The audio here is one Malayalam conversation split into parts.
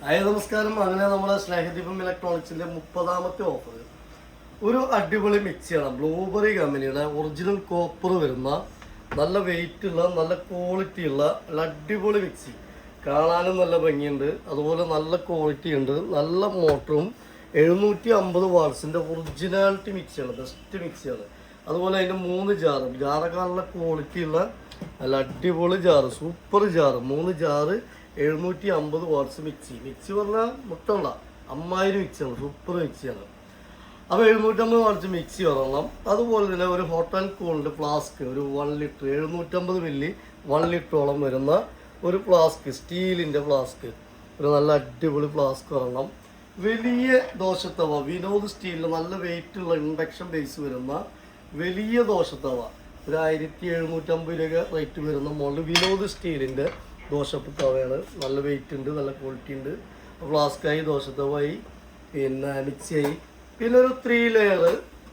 ഹായ് നമസ്കാരം. അങ്ങനെ നമ്മുടെ സ്നേഹദീപം ഇലക്ട്രോണിക്സിന്റെ മുപ്പതാമത്തെ ഓഫർ ഒരു അടിപൊളി മിക്സിയാണ് ബ്ലൂബെറി കമ്പനിയുടെ ഒറിജിനൽ കോപ്പർ വരുന്ന നല്ല വെയിറ്റ് ഉള്ള നല്ല ക്വാളിറ്റി ഉള്ള അടിപൊളി മിക്സി കാണാനും നല്ല ഭംഗിയുണ്ട്. അതുപോലെ നല്ല ക്വാളിറ്റി ഉണ്ട്. നല്ല മോട്ടറും എഴുന്നൂറ്റി അമ്പത് വാട്സിന്റെ ഒറിജിനാലിറ്റി മിക്സിയാണ് ബെസ്റ്റ് മിക്സിയാണ് അതുപോലെ അതിന്റെ മൂന്ന് ജാറ് ജാറൊക്കെ ക്വാളിറ്റി ഉള്ള നല്ല അടിപൊളി ജാറ് സൂപ്പർ ജാറ് മൂന്ന് ജാറ് എഴുന്നൂറ്റി അമ്പത് വാട്ട്സ് മിക്സി മിക്സി പറഞ്ഞാൽ മുട്ടുള്ള അമ്മായിരം മിക്സിയാണ് സൂപ്പർ മിക്സിയാണ് അപ്പോൾ എഴുന്നൂറ്റമ്പത് വാട്ട്സ് മിക്സി ഒരെണ്ണം. അതുപോലെ തന്നെ ഒരു ഹോട്ട് ആൻഡ് കൂളിന്റെ ഫ്ലാസ്ക് ഒരു വൺ ലിറ്റർ എഴുന്നൂറ്റമ്പത് മില്ലി വൺ ലിറ്ററോളം വരുന്ന ഒരു ഫ്ലാസ്ക് സ്റ്റീലിന്റെ ഫ്ലാസ്ക് ഒരു നല്ല അടിപൊളി ഫ്ലാസ്ക് ഒരെണ്ണം. വലിയ ദോശത്തവ വിനോദ് സ്റ്റീലിൽ നല്ല വെയിറ്റ് ഉള്ള ഇൻഡക്ഷൻ ബേസ് വരുന്ന വലിയ ദോശത്തവ. ഒരു ആയിരത്തി എഴുന്നൂറ്റമ്പത് രൂപ റേറ്റ് വരുന്ന മോളിൽ വിനോദ് സ്റ്റീലിന്റെ ദോശത്തവയാണ് നല്ല വെയിറ്റ് ഉണ്ട് നല്ല ക്വാളിറ്റി ഉണ്ട്. ഫ്ലാസ്കായി ദോശത്തവായി പിന്നെ മിക്സിയായി പിന്നെ ഒരു ത്രീ ലെയർ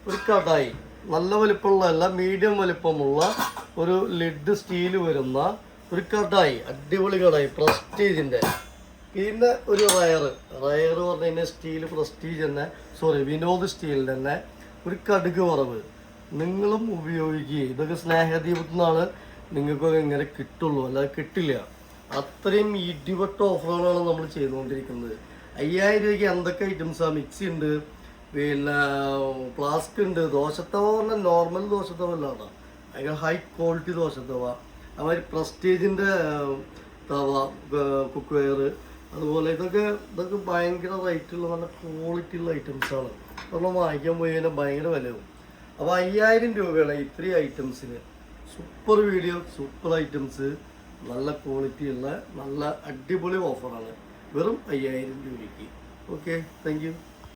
ഒരു കടായി. നല്ല വലിപ്പമുള്ളതല്ല മീഡിയം വലിപ്പമുള്ള ഒരു ലിഡ് സ്റ്റീൽ വരുന്ന ഒരു കടായി. അടിപൊളി കടായി പ്രസ്റ്റീജിന്റെ പിന്നെ ഒരു റയർ റയർ എന്ന് പറഞ്ഞു കഴിഞ്ഞാൽ സ്റ്റീൽ പ്രസ്റ്റീജ് തന്നെ. സോറി വിനോദ് സ്റ്റീൽ തന്നെ. ഒരു കടുക് വറവ്. നിങ്ങളും ഉപയോഗിക്കുക ഇതൊക്കെ സ്നേഹദീപത്തിൽ നിന്നാണ് നിങ്ങൾക്കൊക്കെ ഇങ്ങനെ കിട്ടുള്ളൂ. അല്ലാതെ കിട്ടില്ല. അത്രയും ഇടിവട്ട ഓഫറുകളാണ് നമ്മൾ ചെയ്തുകൊണ്ടിരിക്കുന്നത്. അയ്യായിരം രൂപയ്ക്ക് എന്തൊക്കെ ഐറ്റംസാണ് മിക്സി ഉണ്ട് പിന്നെ ഫ്ലാസ്ക് ഉണ്ട് ദോശത്തവ പറഞ്ഞാൽ നോർമൽ ദോശത്തവ അല്ലാതെ ഭയങ്കര ഹൈ ക്വാളിറ്റി ദോശത്തവ. അതുമാതിരി പ്രസ്റ്റീജിന്റെ തവ കുക്ക് വെയർ അതുപോലെ ഇതൊക്കെ ഇതൊക്കെ ഭയങ്കര റേറ്റുള്ള നല്ല ക്വാളിറ്റി ഉള്ള ഐറ്റംസാണ് നമ്മൾ വാങ്ങിക്കാൻ പോയി കഴിഞ്ഞാൽ ഭയങ്കര വിലയാവും. അപ്പോൾ അയ്യായിരം രൂപയാണ് ഇത്രയും ഐറ്റംസിന് സൂപ്പർ വീഡിയോ സൂപ്പർ ഐറ്റംസ് നല്ല ക്വാളിറ്റി ഉള്ള നല്ല അടിപൊളി ഓഫറാണ് വെറും അയ്യായിരം രൂപയ്ക്ക്. Okay thank